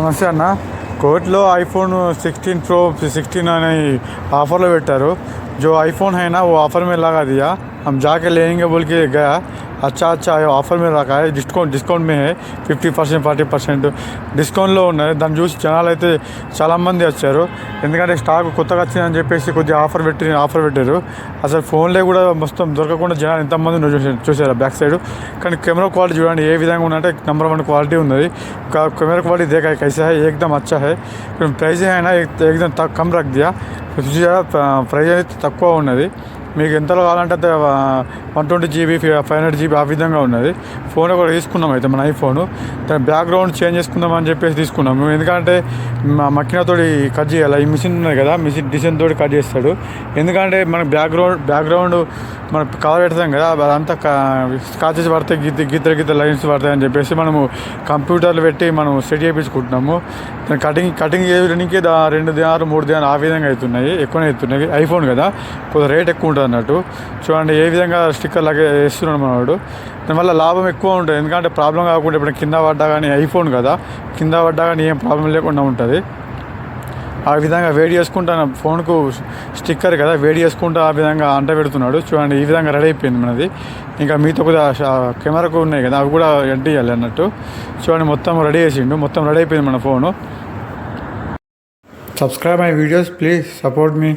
నమస్తే అన్న. కోర్టులో ఐఫోన్ సిక్స్టీన్ ప్రో సిక్స్టీన్ అనే ఆఫర్లో పెట్టారు. జో ఐఫోన్ అయినా ఓ ఆఫర్ ऑफर में అది జాకెట్ లేనింగ్ బుల్కి अच्छा अच्छा है ऑफर में रखा है डिस्काउंट डिस्काउंट में है ఫిఫ్టీ పర్సెంట్ ఫార్టీ పర్సెంట్ డిస్కౌంట్లో ఉన్నాయి దాన్ని చూసి జనాలు అయితే చాలామంది వచ్చారు ఎందుకంటే స్టాక్ కొత్తగా వచ్చిందని చెప్పేసి కొద్దిగా ఆఫర్ పెట్టి ఆఫర్ పెట్టారు అసలు ఫోన్లే కూడా మొత్తం దొరకకుండా జనాలు ఎంతమంది ఉన్నారు చూసారు చూసారు బ్యాక్ సైడ్ కానీ కెమెరా క్వాలిటీ చూడండి ఏ విధంగా ఉందంటే నెంబర్ వన్ క్వాలిటీ ఉన్నది का कैमरा क्वालिटी देखा है कैसा है एकदम अच्छा है ప్రైస్ है ना एक- एकदम तक कम रख दिया ప్రైస్ అయితే తక్కువ ఉన్నది మీకు ఎంతలో కావాలంటే అంత one twenty GB five hundred GB ఆ విధంగా ఉన్నది. ఫోన్ కూడా తీసుకున్నాం అయితే మన ఐఫోన్. దాని బ్యాక్గ్రౌండ్ చేంజ్ చేసుకుందాం అని చెప్పేసి తీసుకున్నాము ఎందుకంటే మా మక్కినతోటి కట్ చేయాలి. ఈ మిషన్ ఉన్నది కదా మిషన్ డిజైన్ తోటి కట్ చేస్తాడు. ఎందుకంటే మనకు బ్యాక్గ్రౌండ్ బ్యాక్గ్రౌండ్ మనం కవర్ పెడతాం కదా అదంతా స్కాచెస్ పడతాయి గిద్ద గిద్దరు గీత లైన్స్ పడతాయి అని చెప్పేసి మనము కంప్యూటర్లు పెట్టి మనం సెట్ చేయించుకుంటున్నాము దాని కటింగ్ కటింగ్ చేయడానికి రెండు దినాలు మూడు దినాలు ఆ విధంగా అవుతున్నాయి ఎక్కువనే అవుతున్నాయి. ఐఫోన్ కదా కొద్దిగా రేట్ ఎక్కువ ఉంటుంది అన్నట్టు. చూడండి ఏ విధంగా స్టిక్కర్ లాగా వేస్తున్నాడు మనవాడు దానివల్ల లాభం ఎక్కువ ఉంటుంది. ఎందుకంటే ప్రాబ్లం కాకుండా ఇప్పుడు కింద పడ్డా కానీ ఐఫోన్ కదా కింద పడ్డా కానీ ఏం ప్రాబ్లం లేకుండా ఉంటుంది. ఆ విధంగా వేడి చేసుకుంటాను ఫోన్కు స్టిక్కర్ కదా వేడి చేసుకుంటూ ఆ విధంగా అంట పెడుతున్నాడు. చూడండి ఈ విధంగా రెడీ అయిపోయింది మనది. ఇంకా మీతో కూడా కెమెరాకు ఉన్నాయి కదా అవి కూడా ఎంటియాలి అన్నట్టు. చూడండి మొత్తం రెడీ చేసిండు. మొత్తం రెడీ అయిపోయింది మన phone. Subscribe my videos please support me.